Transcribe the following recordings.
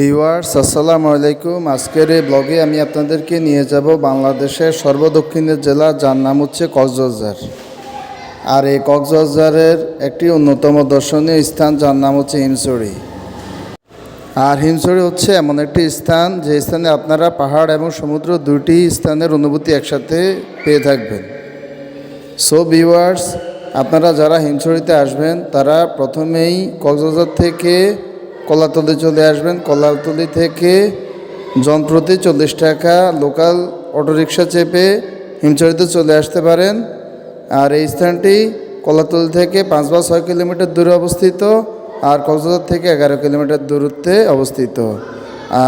Viewers, আসসালামু আলাইকুম। আজকের এই ব্লগে আমি আপনাদেরকে নিয়ে যাব বাংলাদেশের সর্বদক্ষিণের জেলা, যার নাম হচ্ছে কক্সবাজার। আর এই কক্সবাজারের একটি অন্যতম দর্শনীয় স্থান, যার নাম হচ্ছে হিমসড়ি আর হিমসড়ি হচ্ছে এমন একটি স্থান, যে স্থানে আপনারা পাহাড় এবং সমুদ্র দুটি স্থানের অনুভূতি একসাথে পেয়ে থাকবেন। সো ভিওয়ার্স আপনারা যারা হিমসড়িতে আসবেন, তারা প্রথমেই কক্সবাজার থেকে কলাতলি চলে আসবেন। কলাতলি থেকে জনপ্রতি চল্লিশ টাকা, লোকাল অটোরিকশা চেপে হিমছড়িতে চলে আসতে পারেন। আর এই স্থানটি কলাতলি থেকে পাঁচ বা ছয় কিলোমিটার দূরে অবস্থিত আর কক্সবাজার থেকে এগারো কিলোমিটার দূরত্বে অবস্থিত।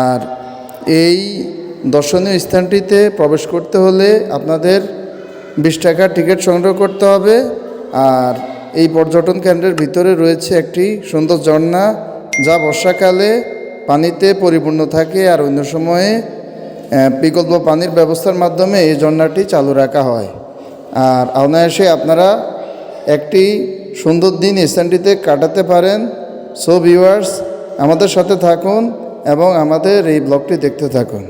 আর এই দর্শনীয় স্থানটিতে প্রবেশ করতে হলে আপনাদের বিশ টাকার টিকিট সংগ্রহ করতে হবে। আর এই পর্যটন কেন্দ্রের ভিতরে রয়েছে একটি সুন্দর ঝর্ণা। যা বর্ষাকালে পানিতে পরিপূর্ণ থাকে আর অন্য সময়ে বিকল্প পানির ব্যবস্থার মাধ্যমে এই ঝর্ণাটি চালু রাখা হয়। আর অনায়াসে আপনারা একটি সুন্দর দিন স্থানটিতে কাটাতে পারেন। সো ভিউয়ার্স আমাদের সাথে থাকুন এবং আমাদের এই ব্লগটি দেখতে থাকুন।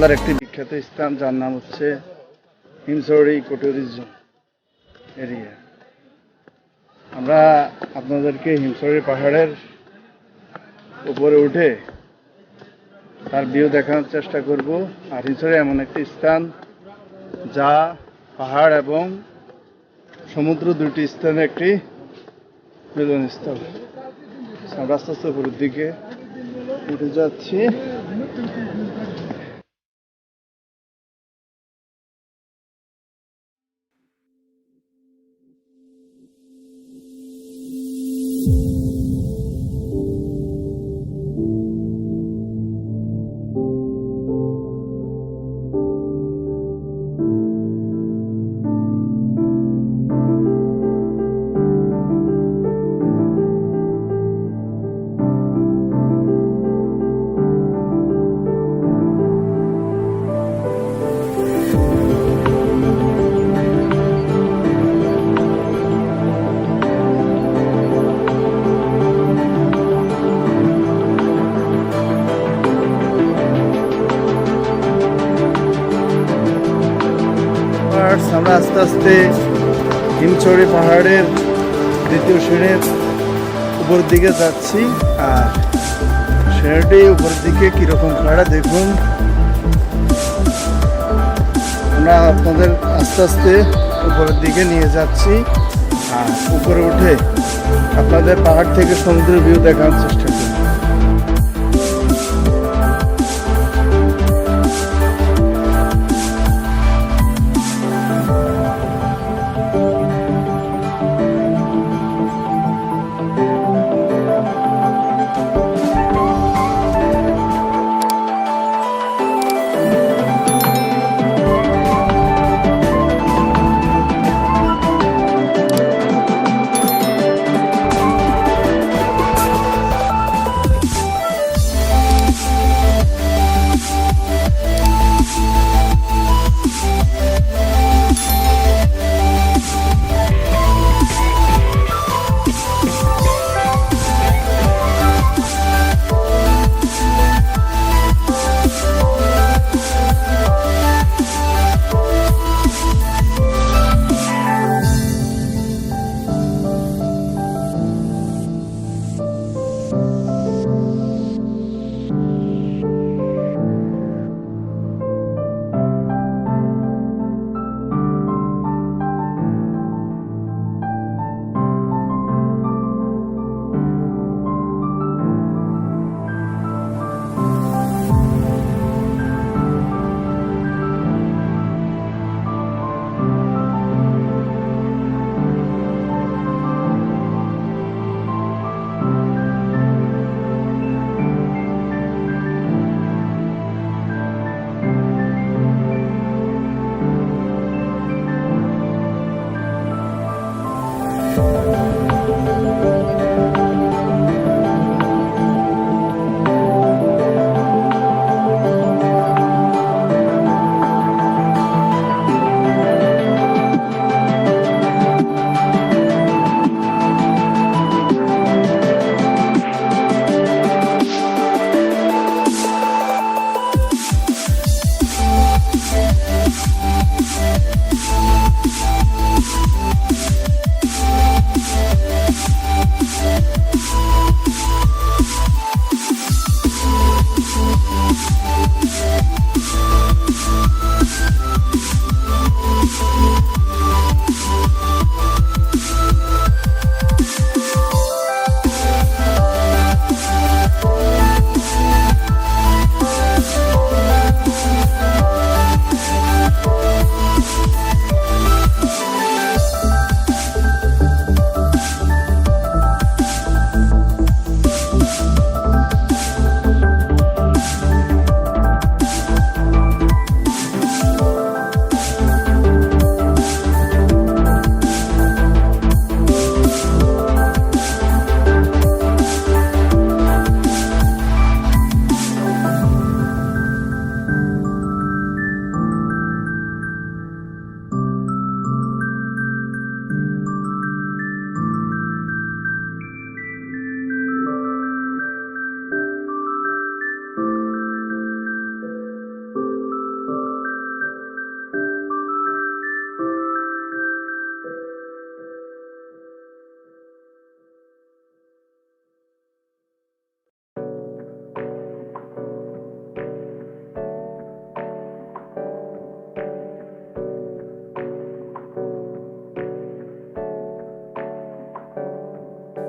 জেলার একটি বিখ্যাত স্থান, যার নাম হচ্ছে হিমসড়ি ইকোট্যুরিজম এরিয়া। আমরা আপনাদেরকে হিমসড়ি পাহাড়ের উপরে উঠে তার ভিউ দেখানোর চেষ্টা করব। আর হিমসড়ি এমন একটি স্থান, যা পাহাড় এবং সমুদ্র দুটি স্থানে একটি মিলনস্থল। আমরা আস্তে আস্তে উপরের দিকে উঠে যাচ্ছি। আর আমরা আস্তে আস্তে হিমছড়ি পাহাড়ের দ্বিতীয় শ্রেণির উপর দিকে যাচ্ছি। আর শ্রেণীটি উপর দিকে কীরকম খাড়া দেখুন। আমরা আপনাদের আস্তে আস্তে উপরের দিকে নিয়ে যাচ্ছি। আর উপরে উঠে আপনাদের পাহাড় থেকে সমুদ্রের ভিউ দেখানোর চেষ্টা করি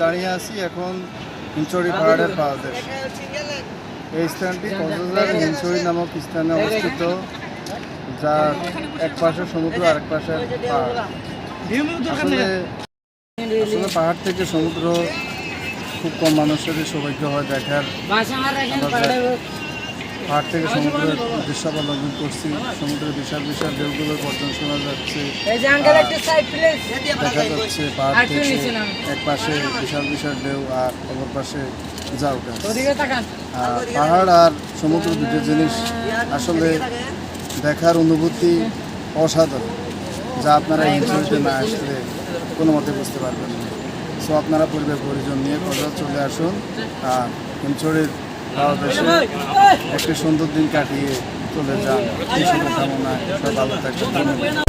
দাঁড়িয়ে আছি এখন হিঞ্চড়ি পাহাড়ের পাহাড়ের এই স্থানটি কক্সবাজার হিঞ্চড়ি নামক স্থানে অবস্থিত, যার এক পাশে সমুদ্র আর এক পাশে পাহাড়। আসলে পাহাড় থেকে সমুদ্র খুব কম মানুষেরই সৌভাগ্য হয় দেখার পাহাড় থেকে সমুদ্রের দৃশ্যাবলম্বন করছি। সমুদ্রের বিশাল বিশাল ঢেউগুলোর গর্জন শোনা যাচ্ছে। দেখা যাচ্ছে পাহাড় থেকে এক পাশে বিশাল বিশাল ঢেউ আর অপর পাশে গাছ। আর পাহাড় আর সমুদ্র দুটো জিনিস আসলে দেখার অনুভূতি অসাধারণ যা আপনারা ইনসুরিতে না আসলে কোনো মতে বুঝতে পারবেন না। সো আপনারা পরিবার পরিজন নিয়ে কোথাও চলে আসুন আর একটি সুন্দর দিন কাটিয়ে চলে যান। এই শুভকামনায় সব ভালো থাকবেন।